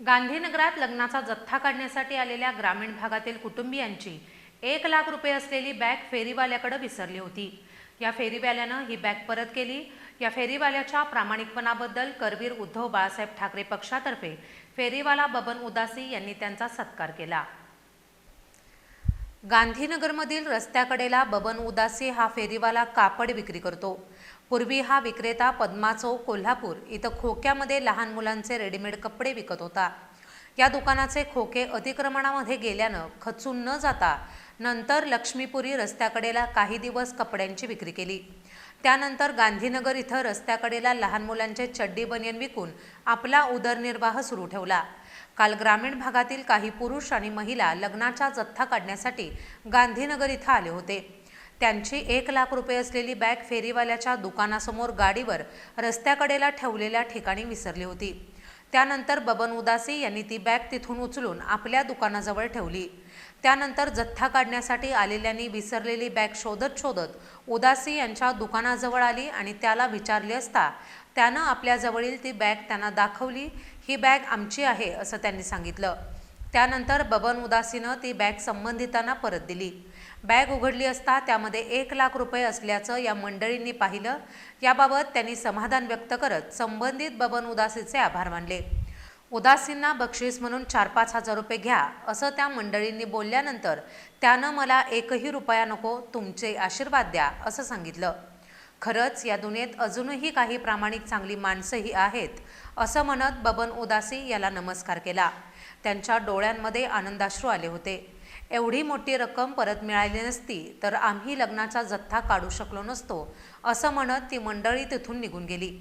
गांधीनगरात लग्नाचा जथ्था काढण्यासाठी आलेल्या ग्रामीण भागातील कुटुंबियांची एक लाख रुपये असलेली बॅग फेरीवाल्याकडे विसरली होती. या फेरीवाल्यानं ही बॅग परत केली. या फेरीवाल्याच्या प्रामाणिकपणाबद्दल करवीर उद्धव बाळासाहेब ठाकरे पक्षातर्फे फेरीवाला बबन उदासी यांनी त्यांचा सत्कार केला. गांधीनगरमधील रस्त्याकडेला बबन उदासी हा फेरीवाला कापड विक्री करतो. पूर्वी हा विक्रेता पद्मा चौक कोल्हापूर इथं खोक्यामध्ये लहान मुलांचे रेडीमेड कपडे विकत होता. या दुकानाचे खोके अतिक्रमणामध्ये गेल्यानं खचून न जाता नंतर लक्ष्मीपुरी रस्त्याकडेला काही दिवस कपड्यांची विक्री केली. त्यानंतर गांधीनगर इथं रस्त्याकडेला लहान मुलांचे चड्डी बनियन विकून आपला उदरनिर्वाह सुरू ठेवला. काल ग्रामीण भागातील काही पुरुष आणि महिला लग्नाचा जथ्था काढण्यासाठी गांधीनगर इथं आले होते. त्यांची एक लाख रुपये असलेली बॅग फेरीवाल्याच्या दुकानासमोर गाडीवर रस्त्याकडेला ठेवलेल्या ठिकाणी विसरली होती. त्यानंतर बबन उदासी यांनी ती बॅग तिथून उचलून आपल्या दुकानाजवळ ठेवली. त्यानंतर जथ्था काढण्यासाठी आलेल्यांनी विसरलेली बॅग शोधत शोधत उदासी यांच्या दुकानाजवळ आली आणि त्याला विचारले असता त्यानं आपल्याजवळील ती बॅग त्यांना दाखवली? ही बॅग आमची आहे असं त्यांनी सांगितलं. त्यानंतर बबन उदासीनं ती बॅग संबंधितांना परत दिली. बॅग उघडली असता त्यामध्ये एक लाख रुपये असल्याचं या मंडळींनी पाहिलं. याबाबत त्यांनी समाधान व्यक्त करत संबंधित बबन उदासीचे आभार मानले. उदासींना बक्षीस म्हणून चार पाच हजार रुपये घ्या असं त्या मंडळींनी बोलल्यानंतर त्यानं मला एकही रुपया नको तुमचे आशीर्वाद द्या असं सांगितलं. खरंच या दुनियेत अजूनही काही प्रामाणिक चांगली माणसंही आहेत असं म्हणत बबन उदासी याला नमस्कार केला. त्यांच्या डोळ्यांमध्ये आनंदाश्रू आले होते. एवढी मोठी रक्कम परत मिळाली नसती तर आम्ही लग्नाचा जथ्था काढू शकलो नसतो असं म्हणत ती मंडळी तिथून निघून गेली.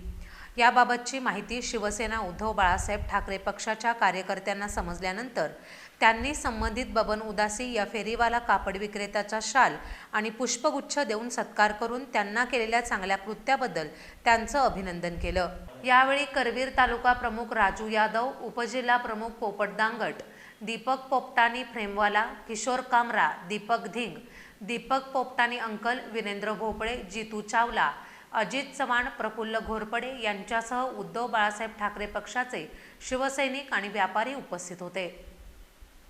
याबाबतची माहिती शिवसेना उद्धव बाळासाहेब ठाकरे पक्षाच्या कार्यकर्त्यांना समजल्यानंतर त्यांनी संबंधित बबन उदासी या फेरीवाला कापड विक्रेत्याचा शाल आणि पुष्पगुच्छ देऊन सत्कार करून त्यांना केलेल्या चांगल्या कृत्याबद्दल त्यांचं अभिनंदन केलं. यावेळी करवीर तालुका प्रमुख राजू यादव उपजिल्हा प्रमुख पोपट दांगट दीपक पोपटानी फ्रेमवाला किशोर कामरा दीपक धिंग दीपक पोपटानी अंकल विरेंद्र भोपळे जितू चावला अजित चव्हाण प्रफुल्ल घोरपडे यांच्यासह उद्धव बाळासाहेब ठाकरे पक्षाचे शिवसैनिक आणि व्यापारी उपस्थित होते.